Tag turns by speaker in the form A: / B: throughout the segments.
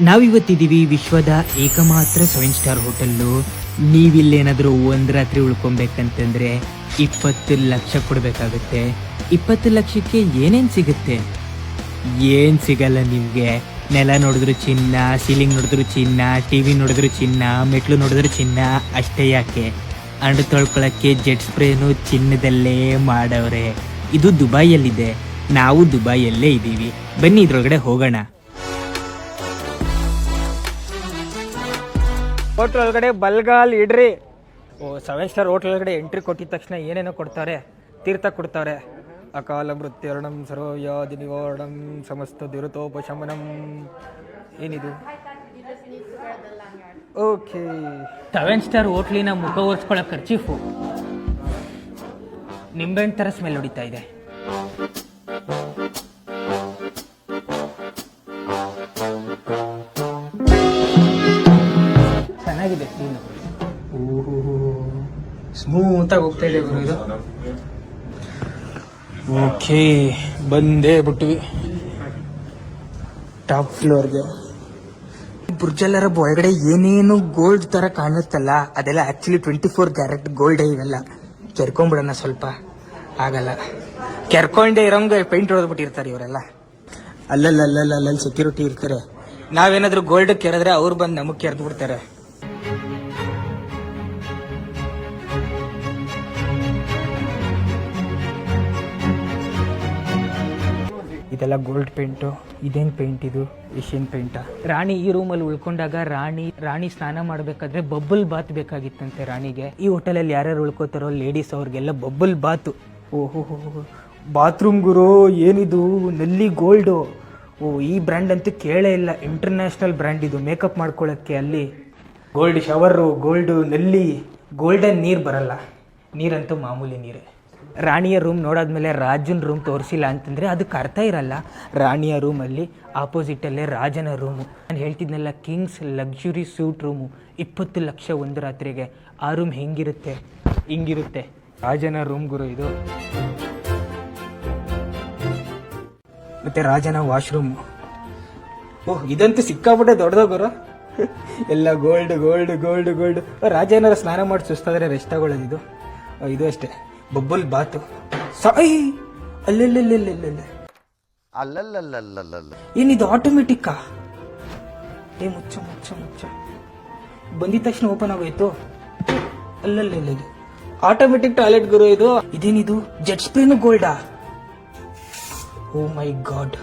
A: ನಾವಿವತ್ತಿದ್ದೀವಿ ವಿಶ್ವದ ಏಕಮಾತ್ರ seven star hotel. ನೀವಿಲ್ಲೇನಾದರೂ ಒಂದು ರಾತ್ರಿ ಉಳ್ಕೊಬೇಕಂತಂದರೆ ಇಪ್ಪತ್ತು ಲಕ್ಷ ಕೊಡಬೇಕಾಗುತ್ತೆ. ಇಪ್ಪತ್ತು ಲಕ್ಷಕ್ಕೆ ಏನೇನು ಸಿಗುತ್ತೆ? ಏನು ಸಿಗಲ್ಲ ನಿಮಗೆ. ನೆಲ ನೋಡಿದ್ರು ಚಿನ್ನ, ಸೀಲಿಂಗ್ ನೋಡಿದ್ರು ಚಿನ್ನ ಟಿ ವಿ ನೋಡಿದ್ರು ಚಿನ್ನ, ಮೆಟ್ಲು ನೋಡಿದ್ರು ಚಿನ್ನ, ಅಷ್ಟೇ ಯಾಕೆ? ಅಂಡ್ ತೊಳ್ಕೊಳ್ಳೋಕ್ಕೆ ಜೆಟ್ ಸ್ಪ್ರೇನು ಚಿನ್ನದಲ್ಲೇ ಮಾಡವ್ರೆ. ಇದು ದುಬೈಯಲ್ಲಿದೆ. ನಾವು ದುಬೈಯಲ್ಲೇ ಇದ್ದೀವಿ. ಬನ್ನಿ ಇದ್ರೊಳಗಡೆ ಹೋಗೋಣ. ಹೋಟ್ಲ್ ಒಳಗಡೆ ಬಲ್ಗಾಲ್ ಇಡ್ರಿ. ಓ ಸೆವೆನ್ ಸ್ಟಾರ್ ಹೋಟ್ಲ್ ಒಳಗಡೆ ಎಂಟ್ರಿ ಕೊಟ್ಟಿದ ತಕ್ಷಣ ಏನೇನೋ ಕೊಡ್ತಾರೆ, ತೀರ್ಥ ಕೊಡ್ತಾರೆ. ಅಕಾಲ ಮೃತ್ಯರ್ಣಂ ಸರ್ವಯಾದಿ ನಿವಾರಣಂ ಸಮಸ್ತ ದುರತೋಪಶಮನಂ. ಏನಿದು? ಓಕೆ ಸೆವೆನ್ ಸ್ಟಾರ್ ಹೋಟ್ಲಿನ ಮುಖ ಒರೆಸ್ಕೊಳ್ಳೋ ಖರ್ಚೀಫು ನಿಂಬೆಹಣ್ಣು ಥರ ಸ್ಮೆಲ್ ಹೊಡಿತಾ ಇದೆ. ಕ್ಲೀನು ಸ್ಮೂತಾಗಿ ಹೋಗ್ತಾ ಇದೆ ಗುರು ಇದು. ಓಕೆ ಬಂದೇ ಬಿಟ್ವಿ. ಟಾಪ್ ಫ್ಲೋರ್ಗೆ ಬುರ್ಜಲ್ಲರ ಒಳಗಡೆ ಏನೇನು ಗೋಲ್ಡ್ ತರ ಕಾಣುತ್ತಲ್ಲ, ಅದೆಲ್ಲ ಆಕ್ಚುಲಿ ಟ್ವೆಂಟಿ ಫೋರ್ ಕ್ಯಾರೆಟ್ ಗೋಲ್ಡೇ ಇವೆಲ್ಲ. ಕೆರ್ಕೊಂಡ್ಬಿಡೋಣ ಸ್ವಲ್ಪ. ಆಗಲ್ಲ. ಕೆರ್ಕೊಂಡೇ ಇರೋಂಗೆ ಪೇಂಟ್ ಹೊಡೆದ್ಬಿಟ್ಟಿರ್ತಾರೆ ಇವರೆಲ್ಲ. ಅಲ್ಲಲ್ಲ ಅಲ್ಲಲ್ಲ ಅಲ್ಲಲ್ಲಿ ಸೆಕ್ಯೂರಿಟಿ ಇರ್ತಾರೆ. ನಾವೇನಾದ್ರೂ ಗೋಲ್ಡ್ ಕೆರೆದ್ರೆ ಅವ್ರು ಬಂದು ನಮಗೆ ಕೆರೆದು ಬಿಡ್ತಾರೆ ಇದೆಲ್ಲ ಗೋಲ್ಡ್ ಪೇಂಟು ಇದೇನ್ ಪೇಂಟ್ ಇದು? ಏಷ್ಯನ್ ಪೇಂಟ ರಾಣಿ ಈ ರೂಮಲ್ಲಿ ಉಳ್ಕೊಂಡಾಗ ರಾಣಿ ರಾಣಿ ಸ್ನಾನ ಮಾಡಬೇಕಾದ್ರೆ ಬಬ್ಬಲ್ ಬಾತ್ ಬೇಕಾಗಿತ್ತಂತೆ ರಾಣಿಗೆ. ಈ ಹೋಟೆಲಲ್ಲಿ ಯಾರ್ಯಾರು ಉಳ್ಕೋತಾರೋ ಲೇಡೀಸ್ ಅವ್ರಿಗೆಲ್ಲ ಬಬ್ಬಲ್ ಬಾತು ಓಹೋ ಬಾತ್ರೂಮ್ ಗುರು, ಏನಿದು? ನಲ್ಲಿ ಗೋಲ್ಡು ಓ, ಈ ಬ್ರ್ಯಾಂಡ್ ಅಂತೂ ಕೇಳೇ ಇಲ್ಲ. ಇಂಟರ್ನ್ಯಾಷನಲ್ ಬ್ರ್ಯಾಂಡ್ ಇದು. ಮೇಕಪ್ ಮಾಡ್ಕೊಳ್ಳೋಕ್ಕೆ ಅಲ್ಲಿ. ಗೋಲ್ಡ್ ಶವರು ಗೋಲ್ಡು ನಲ್ಲಿ ಗೋಲ್ಡನ್ ನೀರು ಬರಲ್ಲ. ನೀರಂತೂ ಮಾಮೂಲಿ ನೀರೇ. ರಾಣಿಯ ರೂಮ್ ನೋಡಾದ್ಮೇಲೆ ರಾಜನ ರೂಮ್ ತೋರಿಸಿಲ್ಲ ಅಂತಂದರೆ ಅದಕ್ಕೆ ಅರ್ಥ ಇರಲ್ಲ. ರಾಣಿಯ ರೂಮಲ್ಲಿ ಆಪೋಸಿಟಲ್ಲೇ ರಾಜನ ರೂಮು ನಾನು ಹೇಳ್ತಿದ್ನಲ್ಲ ಕಿಂಗ್ಸ್ ಲಕ್ಸುರಿ ಸೂಟ್ ರೂಮು ಇಪ್ಪತ್ತು ಲಕ್ಷ ಒಂದು ರಾತ್ರಿಗೆ. ಆ ರೂಮ್ ಹೆಂಗಿರುತ್ತೆ? ಹಿಂಗಿರುತ್ತೆ. ರಾಜನ ರೂಮ್ ಗುರು ಇದು. ಮತ್ತೆ ರಾಜನ ವಾಶ್ರೂಮು ಓಹ್, ಇದಂತೂ ಸಿಕ್ಕಾಪಟ್ಟೆ ದೊಡ್ಡದೋಗರು ಎಲ್ಲ ಗೋಲ್ಡ್ ಗೋಲ್ಡ್ ಗೋಲ್ಡ್ ಗೋಲ್ಡ್ ರಾಜ ಏನಾರ ಸ್ನಾನ ಮಾಡಿ ಸುಸ್ತಾದ್ರೆ ರೆಸ್ಟ್ ತಗೊಳ್ಳೋದು ಇದು ಅಷ್ಟೇ. Bubble bath. ಸಾಯಿ ಅಲ್ಲಲ್ಲಲ್ಲಲ್ಲಲ್ಲ
B: ಅಲ್ಲಲ್ಲಲ್ಲಲ್ಲಲ್ಲ.
A: ಏನಿದು ಆಟೋಮೆಟಿಕ್ಕಾ ಏ ಮುಚ್ಚ ಮುಚ್ಚ ಮುಚ್ಚ. ಬಂದಿದ ತಕ್ಷಣ ಓಪನ್ ಆಗೋಯ್ತು. ಅಲ್ಲಲ್ಲ ಆಟೋಮೆಟಿಕ್ ಟಾಯ್ಲೆಟ್ ಗುರು ಇದು. ಇದೇನಿದು? ಜೆಟ್ ಸ್ಪ್ರೇನು ಗೋಲ್ಡಾ oh my god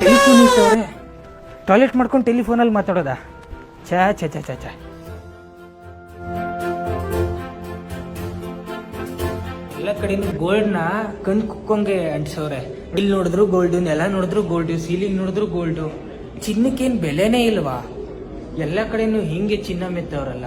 A: telephone toilet ಮಾಡ್ಕೊಂಡು ಟೆಲಿಫೋನಲ್ಲಿ ಮಾತಾಡೋದಾ? ಛಾ ಛಾ ಛಾ ಛಾ ಛಾ. ಎಲ್ಲ ಕಡೆನೂ ಗೋಲ್ಡ್ನ ಕಣ್ ಕುಕ್ಕೊಂಗೆ ಅಂಟಿಸೋರೆ ಇಲ್ಲಿ ನೋಡಿದ್ರು ಗೋಲ್ಡು ನೆಲ ನೋಡಿದ್ರು ಗೋಲ್ಡು ಸೀಲಿಂಗ್ ನೋಡಿದ್ರು ಗೋಲ್ಡು ಚಿನ್ನಕ್ಕೇನು ಬೆಲೆನೇ ಇಲ್ವಾ? ಎಲ್ಲ ಕಡೆನೂ ಹಿಂಗೆ ಚಿನ್ನ ಮೆತ್ತವ್ರಲ್ಲ.